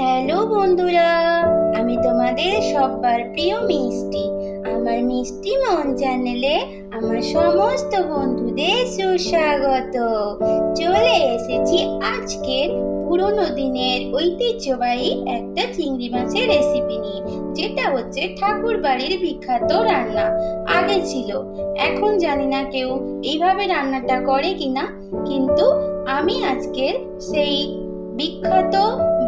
Hello বন্ধুরা, আমি তোমাদের সবার প্রিয় মিষ্টি। আমার মিষ্টি মন চ্যানেলে আমার সমস্ত বন্ধুদের সুস্বাগত। চলে এসেছি আজকের পুরনো দিনের ঐতিহ্যবাহী একটা চিংড়ি মাছের রেসিপি নিয়ে, যেটা হচ্ছে ঠাকুর বাড়ির বিখ্যাত রান্না। আগে ছিল, এখন জানি না কেউ এইভাবে রান্নাটা করে কিনা, কিন্তু আমি আজকের সেই বিখ্যাত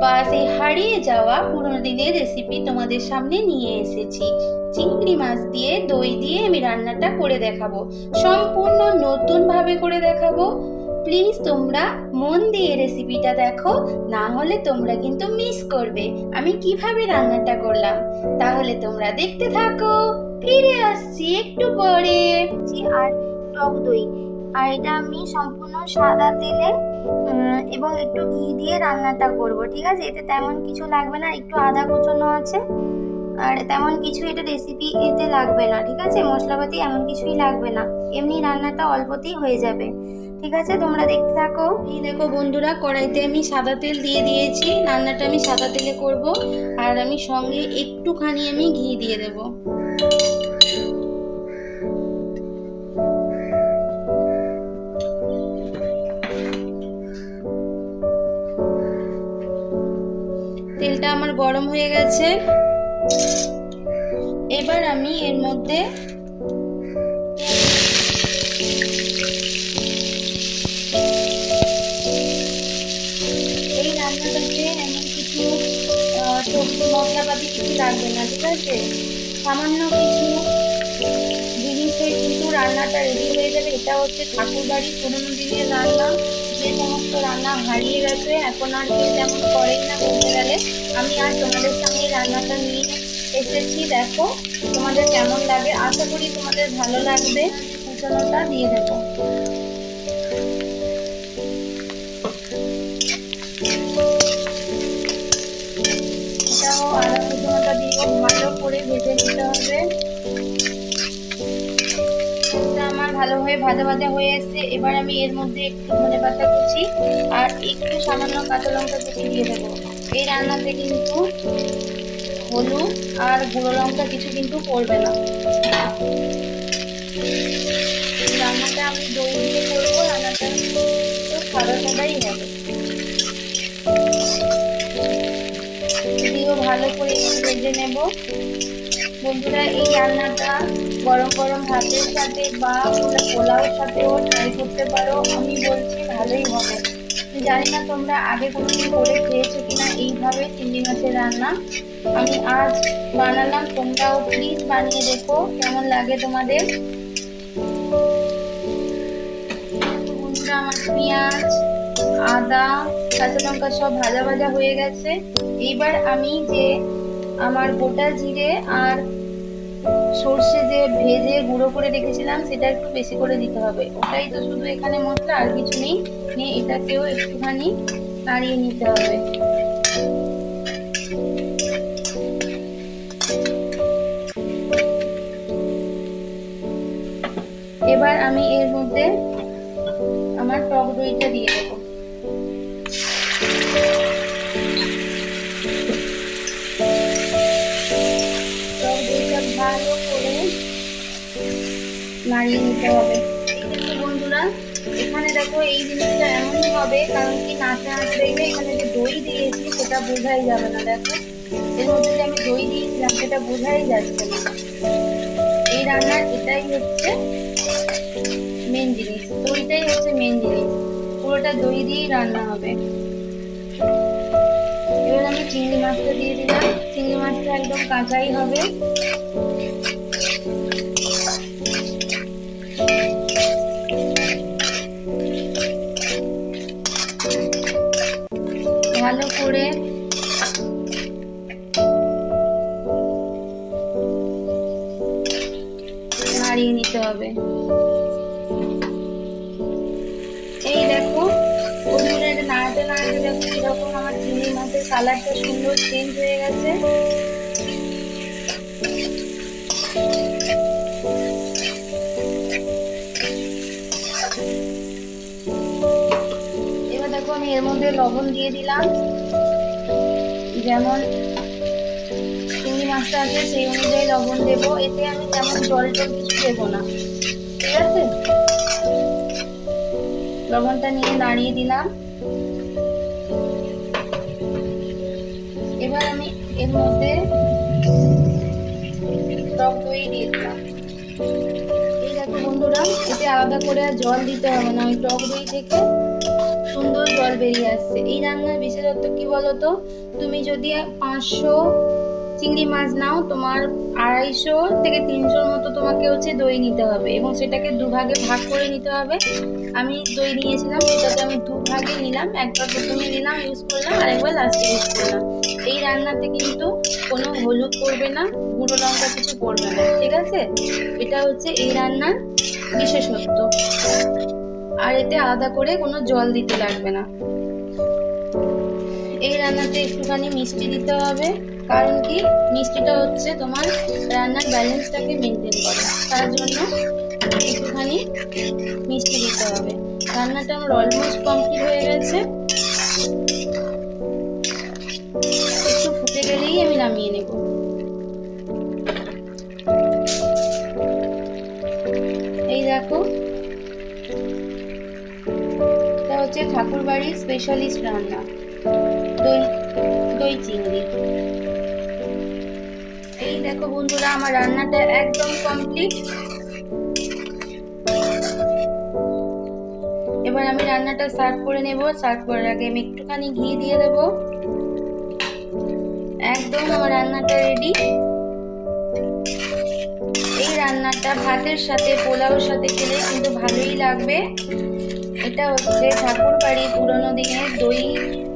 বা সেই হারিয়ে যাওয়া পুরোনো দিনের রেসিপি তোমাদের সামনে নিয়ে এসেছি। চিংড়ি মাছ দিয়ে দই দিয়ে আমি রান্নাটা করে দেখাবো। সম্পূর্ণ নতুন ভাবে করে দেখাবো। প্লিজ তোমরা মন দিয়ে রেসিপিটা দেখো, না হলে তোমরা কিন্তু মিস করবে। আমি কীভাবে রান্নাটা করলাম? তাহলে তোমরা দেখতে থাকো। ফিরে আসছি একটু পরে। আর টক দই। আর এটা আমি সম্পূর্ণ সাদা তেলে এবং একটু ঘি দিয়ে রান্নাটা করব, ঠিক আছে? এতে তেমন কিছু লাগবে না একটু আদা কুচোনো আছে। আর তেমন কিছু এটা রেসিপি এতে লাগবে না, ঠিক আছে? মশলাপাতি এমন কিছুই লাগবে না। এমনি রান্নাটা অল্পতেই হয়ে যাবে, ঠিক আছে? তোমরা দেখতে থাকো। এই দেখো বন্ধুরা, কড়াইতে আমি সাদা তেল দিয়ে দিয়েছি। রান্নাটা আমি সাদা তেলে করব। আর আমি সঙ্গে একটুখানি আমি ঘি দিয়ে দেবো। গরম হয়ে গেছে। এবার আমি এর মধ্যে এই রান্নাটাতে এমন কিছু সবজি, মশলাপাতি কিছু লাগবে না, ঠিক আছে? সামান্য কিছু জিনিসে কিন্তু রান্নাটা রেডি হয়ে যাবে। এটা হচ্ছে ঠাকুর বাড়ির পুরোনো দিনের রান্না। যে সমস্ত রান্না হারিয়ে গেছে, এখন আর কেউ তেমন করেই না বলতে গেলে, আমি আর তোমাদের সামনে রান্নাটা নিয়ে এসেছি। দেখো, তোমাদের কেমন লাগে? আশা করি তোমাদের ভালো লাগবে। কুচনোটা দিয়ে দেবো। ভাজা ভাজা হয়ে এসেছে, এবার আমি এর মধ্যে একটু ধনে পাতা কুচি আর একটু সামান্য কাঁচা লঙ্কা কুচি দিয়ে দেবো। এই রান্নাতে কিন্তু হলুদ আর গুঁড়ো লঙ্কা কিছু কিন্তু পড়বে না। রান্নাটা আমি দই দিয়ে করব, রান্নাটা তো সাদা সাদাই হবে। ভালো করে ভেজে নেব। বন্ধুরা, এই রান্নাটা গরম গরম ভাতের সাথে বা পোলাওর সাথেও ট্রাই করতে পারো। আমি বলছি ভালোই হবে। জানি না তোমরা আগে কোনোদিন করে খেয়েছো কিনা, এইভাবে চিংড়ি মাছের রান্না। আমি আজ বানালাম, তোমরাও প্লিজ বানিয়ে দেখো, কেমন লাগে তোমাদের? আমার পেঁয়াজ, আদা, কাঁচা লঙ্কা সব ভাজা ভাজা হয়ে গেছে। এইবার আমি যে আমার গোটা জিরে আর সর্ষে যে ভেজে গুঁড়ো করে রেখেছিলাম, সেটা একটু বেশি করে দিতে হবে। ওটাই তো শুধু এখানে মশলা, আর কিছু নেই। নিয়ে এটাকেও একটুখানি নাড়িয়ে নিতে হবে। এবার আমি এর মধ্যে আমার টক দইটা দিয়ে দেবো। নাড়িয়ে নিতে হবে। বন্ধুরা, এখানে দেখো এই জিনিসটা এমনই হবে, কারণ কি নাচে নাচে দেখবে এখানে যে দই দিয়েছি, সেটা বোঝাই যাবে না, দেখো। এর মধ্যে যে আমি দই দিয়েছিলাম, সেটা বোঝাই যাচ্ছে না। এই রান্নার এটাই হচ্ছে মেন জিনিস, দইটাই হচ্ছে মেন জিনিস। পুরোটা দই দিয়েই রান্না হবে। এবার আমি চিংড়ি মাছটা দিয়ে দিলাম। চিংড়ি মাছটা একদম কাঁচাই হবে। দেখো কীরকম আমার চিংড়ি মাছের কালারটা সুন্দর চেঞ্জ হয়ে গেছে এবার দেখো আমি এর মধ্যে লবণ দিয়ে দিলাম। যেমন চিংড়ি মাছটা আছে, সেই অনুযায়ী লবণ দেবো। এতে আমি তেমন জল টল কিছু দেবো না। ঠিক আছে? লবণটা নিয়ে নাড়িয়ে দিলাম। এর মধ্যে টক দই দিয়ে দিলাম। এই দেখো বন্ধুরা, এতে আলাদা করে আর জল দিতে হবে না, ওই টক দই থেকে সুন্দর জল বেরিয়ে আসছে। এই রান্নার বিশেষত্ব কি বলতো? তুমি যদি পাঁচশো চিংড়ি মাছ নাও, তোমার আড়াইশো থেকে তিনশোর মতো তোমাকে হচ্ছে দই নিতে হবে এবং সেটাকে দুভাগে ভাগ করে নিতে হবে। আমি দই নিয়েছিলাম, সেটাকে আমি দু ভাগে নিলাম, একবার প্রথমে নিলাম ইউজ করলাম আর একবার লাস্টে ইউজ করলাম। এই রান্নাতে কিন্তু কোনো হলুদ পড়বে না, গুঁড়ো লঙ্কা কিছু পড়বে না, ঠিক আছে? এটা হচ্ছে এই রান্নার বিশেষত্ব। আর এতে আলাদা করে কোনো জল দিতে লাগবে না। এই রান্নাতে একটুখানি মিষ্টি দিতে হবে, কারণ কি? মিষ্টিটা হচ্ছে তোমার রান্নার ব্যালেন্সটাকে মেনটেন করে। তার জন্য একটুখানি মিষ্টি দিতে হবে। রান্নাটা আমার অলমোস্ট কমপ্লিট হয়ে গেছে। নামিয়ে নেব। এই দেখো। এটা হচ্ছে ঠাকুর বাড়ির স্পেশালিস্ট রান্না। দই দই চিংড়ি। এই দেখো বন্ধুরা, আমার রান্নাটা একদম কমপ্লিট এবার আমি রান্নাটা সার্ভ করে নেব। সার্ভ করার আগে আমি একটুখানি ঘি দিয়ে দেব। একদম আমার রান্নাটা রেডি এই রান্নাটা ভাতের সাথে, পোলাওর সাথে খেলে কিন্তু ভালোই লাগবে। এটা হচ্ছে ঠাকুর বাড়ির পুরোনো দিনের দই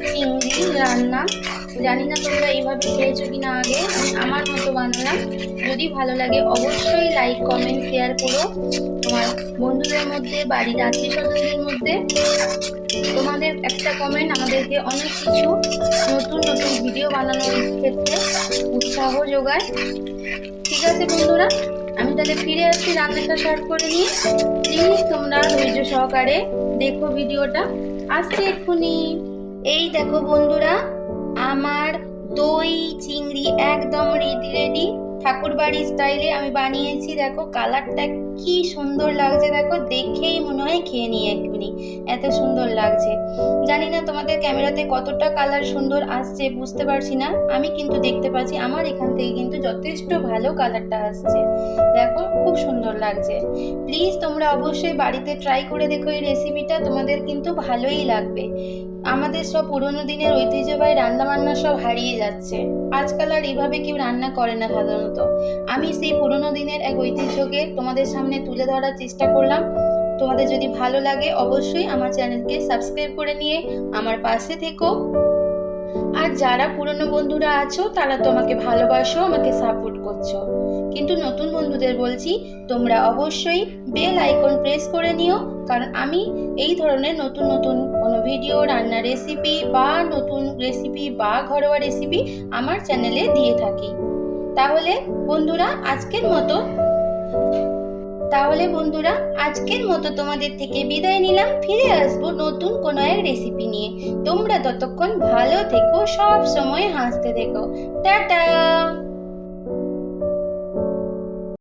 চিংড়ি রান্না। জানি না তোমরা এইভাবে খেয়েছো কিনা আগে, আমার মতো বানালাম যদি ভালো লাগে, অবশ্যই লাইক কমেন্ট শেয়ার করো তোমার বন্ধুদের মধ্যে, বাড়ির আত্মীয় স্বজনদের মধ্যে। তোমাদের একটা কমেন্ট আমাদেরকে অনেক কিছু নতুন নতুন ভিডিও বানানোর ক্ষেত্রে উৎসাহ যোগায়। ঠিক আছে বন্ধুরা, আমি তাহলে ফিরে আসছি রান্নাটা সার্ভ করে নিয়ে। প্লিজ তোমরা ধৈর্য সহকারে দেখো ভিডিওটা আসছে এক্ষুনি। এই দেখো বন্ধুরা আমার দই, চিংড়ি একদম রেডি রেডি ঠাকুর বাড়ির স্টাইলে আমি বানিয়েছি, দেখো কালারটা কি সুন্দর লাগছে, দেখো দেখেই মনে হয় খেয়ে নিই এক্ষুনি, এত সুন্দর লাগছে। জানি না তোমাদের ক্যামেরাতে কতটা কালার সুন্দর আসছে, বুঝতে পারছি না। আমি কিন্তু দেখতে পাচ্ছি, আমার এখান থেকে কিন্তু যথেষ্ট ভালো কালারটা আসছে। দেখো খুব সুন্দর লাগছে। প্লিজ তোমরা অবশ্যই বাড়িতে ট্রাই করে দেখো এই রেসিপিটা তোমাদের কিন্তু ভালোই লাগবে। আমাদের সব পুরোনো দিনের ঐতিহ্যবাহী রান্না বান্না সব হারিয়ে যাচ্ছে। আজকাল আর এভাবে কেউ রান্না করে না সাধারণত। আমি সেই পুরোনো দিনের এক ঐতিহ্যকে তোমাদের সামনে তুলে ধরার চেষ্টা করলাম। তোমাদের যদি ভালো লাগে অবশ্যই আমার চ্যানেলকে সাবস্ক্রাইব করে নিয়ে আমার পাশে থেকো। আর যারা পুরনো বন্ধুরা আছো, তারা তো আমাকে ভালোবাসো, আমাকে সাপোর্ট করছ। কিন্তু নতুন বন্ধুদের বলছি, তোমরা অবশ্যই বেল আইকন প্রেস করে নিও, কারণ আমি এই ধরনের নতুন নতুন কোনো ভিডিও রান্নার রেসিপি বা নতুন রেসিপি বা ঘরোয়া রেসিপি আমার চ্যানেলে দিয়ে থাকি। তাহলে বন্ধুরা, আজকের মতো। তাহলে বন্ধুরা, আজকের মতো তোমাদের থেকে বিদায় নিলাম, ফিরে আসব নতুন কোনো এক রেসিপি নিয়ে। তোমরা ততক্ষণ ভালো থেকো, সব সময় হাসতে থেকো। টাটা!